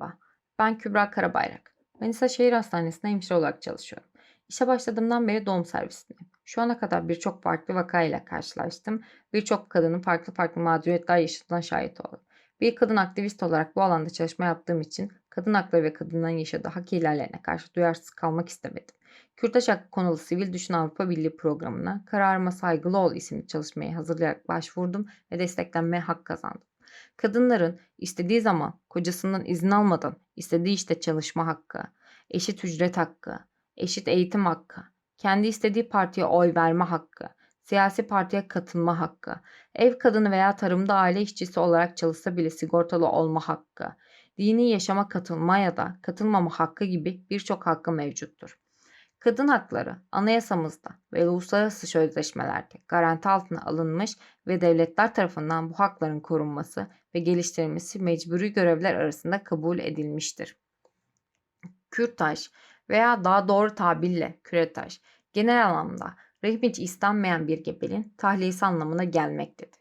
Merhaba, ben Kübra Karabayrak. Manisa Şehir Hastanesi'nde hemşire olarak çalışıyorum. İşe başladığımdan beri doğum servisindeyim. Şu ana kadar birçok farklı vakayla karşılaştım. Birçok kadının farklı farklı mağduriyetler yaşadığına şahit oldum. Bir kadın aktivist olarak bu alanda çalışma yaptığım için kadın hakları ve kadınların yaşadığı hak ihlallerine karşı duyarsız kalmak istemedim. Kürtaj Hakkı konulu Sivil Düşün Avrupa Birliği programına Kararıma Saygılı Ol isimli çalışmayı hazırlayarak başvurdum ve desteklenmeye hak kazandım. Kadınların istediği zaman kocasından izin almadan istediği işte çalışma hakkı, eşit ücret hakkı, eşit eğitim hakkı, kendi istediği partiye oy verme hakkı, siyasi partiye katılma hakkı, ev kadını veya tarımda aile işçisi olarak çalışsa bile sigortalı olma hakkı, dini yaşama katılma ya da katılmama hakkı gibi birçok hakkı mevcuttur. Kadın hakları anayasamızda ve uluslararası sözleşmelerde garanti altına alınmış ve devletler tarafından bu hakların korunması ve geliştirilmesi mecburi görevler arasında kabul edilmiştir. Kürtaj veya daha doğru tabirle küretaj genel anlamda rahim içi istenmeyen bir gebeliğin tahliyesi anlamına gelmektedir.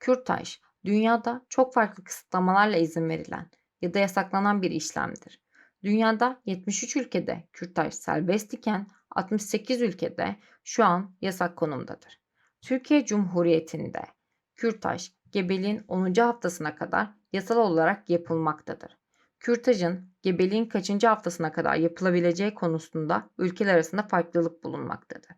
Kürtaj dünyada çok farklı kısıtlamalarla izin verilen ya da yasaklanan bir işlemdir. Dünyada 73 ülkede kürtaj serbest iken 68 ülkede şu an yasak konumdadır. Türkiye Cumhuriyeti'nde kürtaj gebeliğin 10. haftasına kadar yasal olarak yapılmaktadır. Kürtajın gebeliğin kaçıncı haftasına kadar yapılabileceği konusunda ülkeler arasında farklılık bulunmaktadır.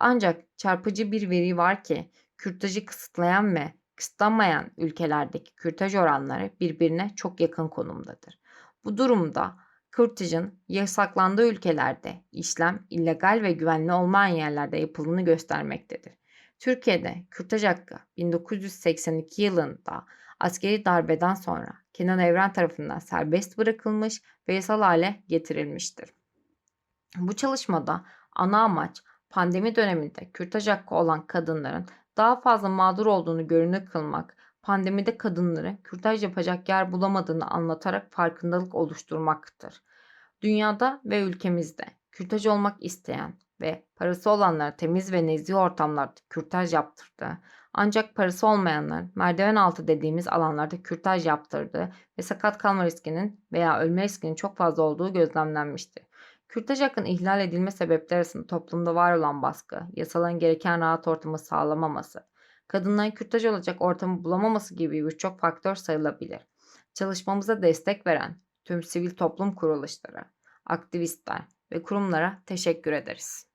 Ancak çarpıcı bir veri var ki kürtajı kısıtlayan ve kısıtlanmayan ülkelerdeki kürtaj oranları birbirine çok yakın konumdadır. Bu durumda kürtajın yasaklandığı ülkelerde işlem illegal ve güvenli olmayan yerlerde yapıldığını göstermektedir. Türkiye'de kürtaj hakkı 1982 yılında askeri darbeden sonra Kenan Evren tarafından serbest bırakılmış ve yasal hale getirilmiştir. Bu çalışmada ana amaç pandemi döneminde kürtaj hakkı olan kadınların daha fazla mağdur olduğunu görünür kılmak, pandemide kadınları kürtaj yapacak yer bulamadığını anlatarak farkındalık oluşturmaktır. Dünyada ve ülkemizde kürtaj olmak isteyen ve parası olanlara temiz ve nezih ortamlarda kürtaj yaptırdı. Ancak parası olmayanlar merdiven altı dediğimiz alanlarda kürtaj yaptırdı ve sakat kalma riskinin veya ölme riskinin çok fazla olduğu gözlemlenmiştir. Kürtaj hakkın ihlal edilme sebepleri arasında toplumda var olan baskı, yasaların gereken rahat ortamı sağlamaması, kadınların kürtaj olacak ortamı bulamaması gibi birçok faktör sayılabilir. Çalışmamıza destek veren tüm sivil toplum kuruluşları, aktivistler ve kurumlara teşekkür ederiz.